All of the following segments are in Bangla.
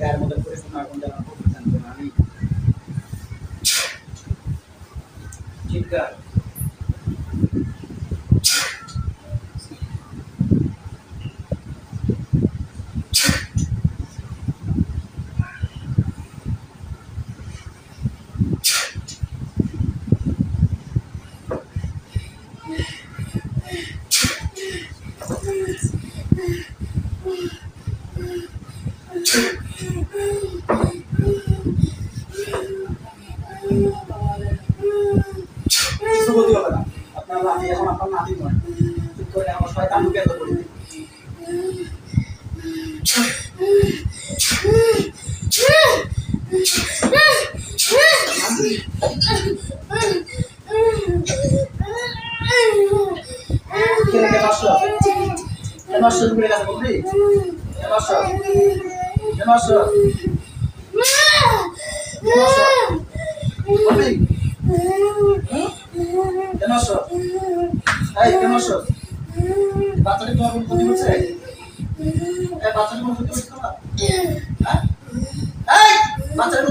গায়ের মধ্যে পরিপূর্ণ আগুন জ্বালানো খুব জানতো না আমি চিৎকার কিছু বলতে হবে না আপনার নাতি এখন আপনার নাতি নয় চুপ করে আমার শয়তান ঢুকে এত করে দিন। কেন কেন আসছো কেন আসছো তুমি কাছে বলবি কেন আসছো কেন আসছো কেন আসছো বলবি কেন আসছো এই ক্ষতি করছে? এই, বাচ্চাটা কোনো তোমার? হ্যাঁ? এই, বাচ্চাটা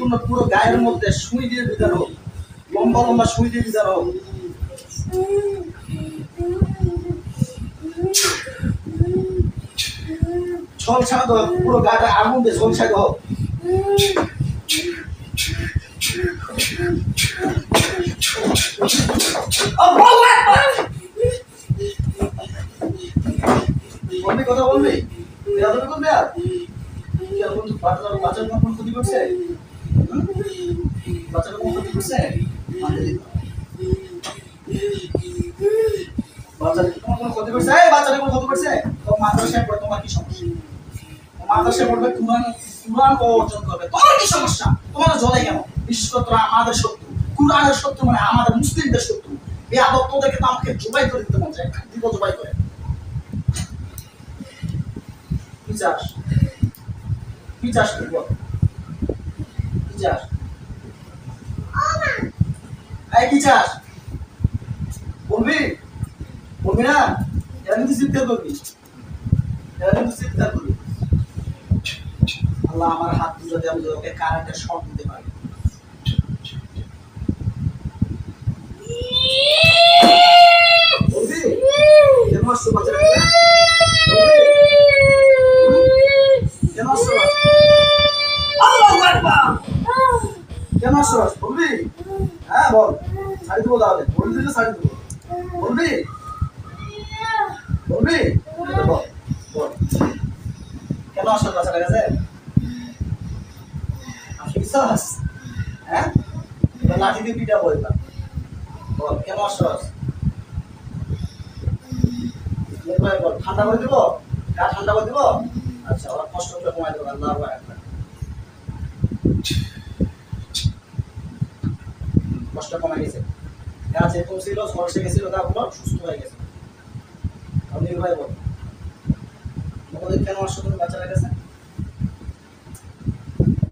কোনো পুরো গায়ের মধ্যে সুই দিয়ে বিধান হোক। লম্বা লম্বা সুই দিয়ে বিধান ঝলসা দাও পুরো গাটা আগুন দিয়ে ঝলসা দাও বলবি, কথা বলবি? বেয়াদবি করবি আর? বাচ্চার কোনো ক্ষতি করছে? বাচ্চার কোনো ক্ষতি করছে? বাচ্চার তোমার ক্ষতি করছে? এই বাচ্চার কোনো ক্ষতি করছে? মাদ্রাসায় পড়ে তোমার কি সমস্যা? মাদ্রাসায় পড়বে কুরআন কুরআন অর্জন করবে। তোমার কি সমস্যা? তোমার জলে কেন? আমাদের শত্রু। কুরআনের শত্রু মানে আমাদের মুসলিমদের শত্রু। এই আদত্ত দেখে তো আমাকে জবাই করে দিতে মন চায় দিব করে। কিন্তু চিৎকার করবি। করবি। আল্লাহ আমার হাত দুটোতে আমি ওকে কারেন্টের শর্ট দিতে পারি। কেন আসছো বলবি? হ্যাঁ বল। শাড়ি দেবো তাহলে। বলবি দিলে শাড়ি দেবো বলবি? বলবি? বল বল। কেন আসছো বাচ্চাটা কাছে হ্যাঁ? লাঠি দিয়ে পিঠা বলতাম বল, কেন এরপরে বল, ঠান্ডা করে দিব? গা ঠান্ডা করে দিব? আচ্ছা ওরা কষ্ট কমাই দেবো, আল্লাহ কষ্ট কমে গেছে। গাছ এরকম ছিল সরষে গেছিল গাছগুলো সুস্থ হয়ে গেছে। আপনি ভাই বল। তোমাদের কেন তুমি বাচ্চারা গেছে?